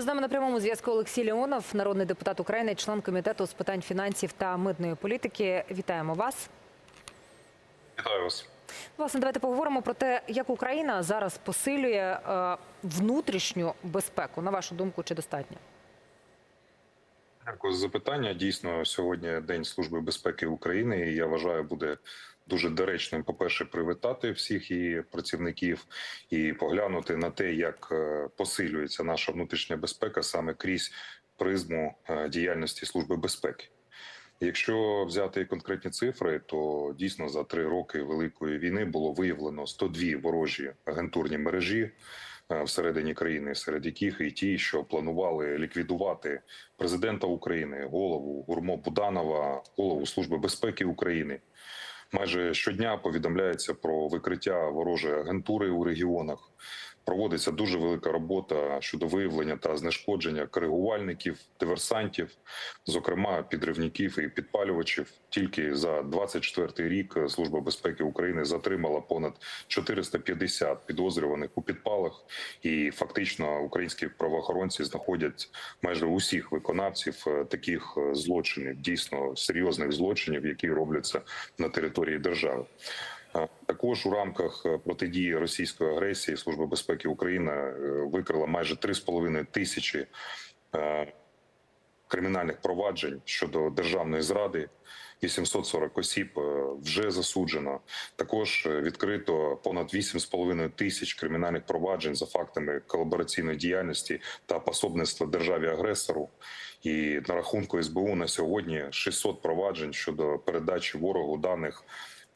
З нами на прямому зв'язку Олексій Леонов, народний депутат України, член комітету з питань фінансів та митної політики. Вітаємо вас. Вітаю вас. Власне, давайте поговоримо про те, як Україна зараз посилює е, внутрішню безпеку. На вашу думку, чи достатньо? Дякую за запитання. Дійсно, сьогодні День служби безпеки України. І я вважаю, буде дуже доречним. По перше, привітати всіх її працівників і поглянути на те, як е, посилюється наша внутрішня безпека саме крізь призму е, діяльності служби безпеки. Якщо взяти конкретні цифри, то дійсно за три роки великої війни було виявлено 102 ворожі агентурні мережі всередині країни, серед яких і ті, що планували ліквідувати президента України, голову Гурмо Буданова, голову Служби безпеки України. Майже щодня повідомляється про викриття ворожої агентури у регіонах. Проводиться дуже велика робота щодо виявлення та знешкодження коригувальників, диверсантів, зокрема підривників і підпалювачів. Тільки за 24 рік Служба безпеки України затримала понад 450 підозрюваних у підпалах, і фактично українські правоохоронці знаходять майже усіх виконавців е, таких е, злочинів, дійсно серйозних злочинів, які робляться на території держави. Також у рамках е, протидії російської агресії Служба безпеки України е, викрила майже 3,5 тисячі е, кримінальних проваджень щодо державної зради. 840 осіб вже засуджено. Також відкрито понад 8,5 тисяч кримінальних проваджень за фактами колабораційної діяльності та пособництва державі агресору. І на рахунку СБУ на сьогодні 600 проваджень щодо передачі ворогу даних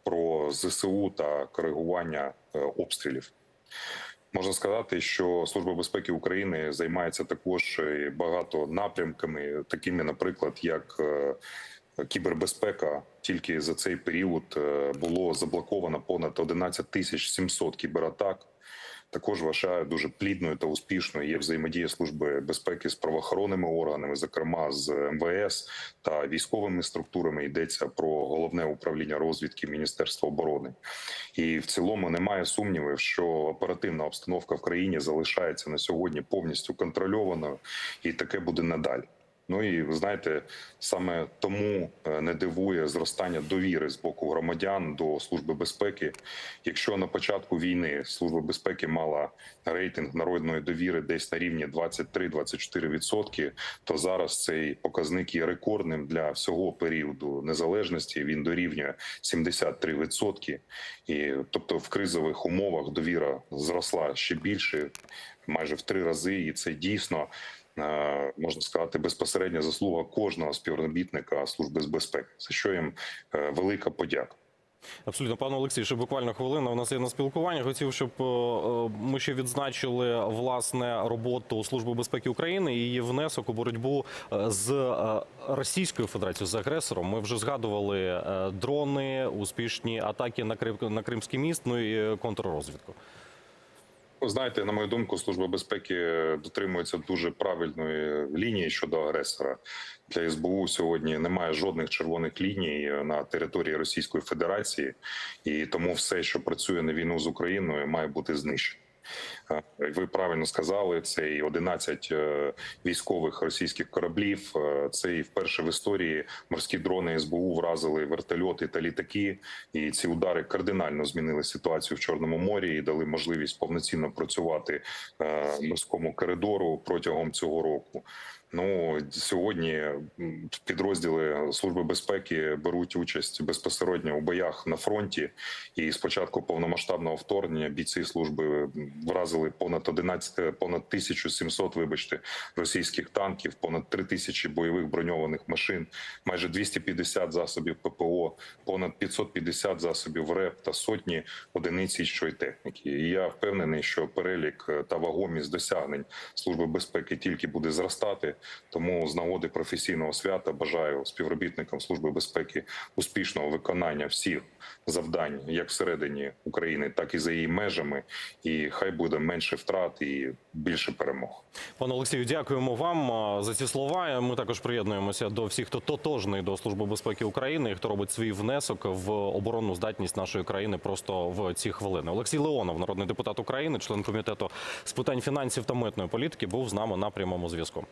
про ЗСУ та коригування е, обстрілів. Можна сказати, що Служба безпеки України займається також багато напрямками, такими, наприклад, як е, кібербезпека. Тільки за цей період е, було заблоковано понад 11 тисяч 700 кібератак. Також вважаю дуже плідною та успішною є взаємодія служби безпеки з правоохоронними органами, зокрема з МВС та військовими структурами. Йдеться про головне управління розвідки Міністерства оборони. І в цілому немає сумнівів, що оперативна обстановка в країні залишається на сьогодні повністю контрольованою, і таке буде надалі. Ну і ви знаєте, саме тому е, не дивує зростання довіри з боку громадян до служби безпеки. Якщо на початку війни служба безпеки мала рейтинг народної довіри десь на рівні 23-24%, то зараз цей показник є рекордним для всього періоду незалежності. Він дорівнює 73%. І тобто в кризових умовах довіра зросла ще більше, майже в три рази, і це дійсно можна сказати, безпосередня заслуга кожного співробітника служби з безпеки, за що їм е, велика подяка. Абсолютно, пане Олексій, ще буквально хвилина. У нас є на спілкування. Хотів, щоб е, е, ми ще відзначили власне роботу Служби безпеки України і її внесок у боротьбу е, з е, Російською Федерацією з агресором. Ми вже згадували е, дрони, успішні атаки на Крим на Кримський міст, ну і е, контррозвідку. Ви знаєте, на мою думку, служба безпеки дотримується дуже правильної лінії щодо агресора. Для СБУ сьогодні немає жодних червоних ліній на території Російської Федерації, і тому все, що працює на війну з Україною, має бути знищено. Е, Ви правильно сказали, це і 11 е, військових російських кораблів. е, Це і вперше в історії морські дрони СБУ вразили вертольоти та літаки. І ці удари кардинально змінили ситуацію в Чорному морі і дали можливість повноцінно працювати морському коридору протягом цього року. Ну сьогодні підрозділи служби безпеки беруть участь безпосередньо у боях на фронті. І з початку повномасштабного вторгнення бійці служби вразили понад 11, понад 1700, вибачте, російських танків, понад 3000 бойових броньованих машин, майже 250 засобів ППО, понад 550 засобів РЕП та сотні одиниць іншої техніки. І я впевнений, що перелік е, та вагомість досягнень служби безпеки тільки буде зростати. Тому з нагоди професійного свята бажаю співробітникам служби безпеки успішного виконання всіх завдань, як всередині України, так і за її межами. І хай буде менше втрат і більше перемог. Пане Олексію, дякуємо вам за ці слова. Ми також приєднуємося до всіх, хто тотожний до Служби безпеки України і хто робить свій внесок в оборонну здатність нашої країни просто в ці хвилини. Олексій Леонов, народний депутат України, член комітету з питань фінансів та митної політики, був з нами на прямому зв'язку.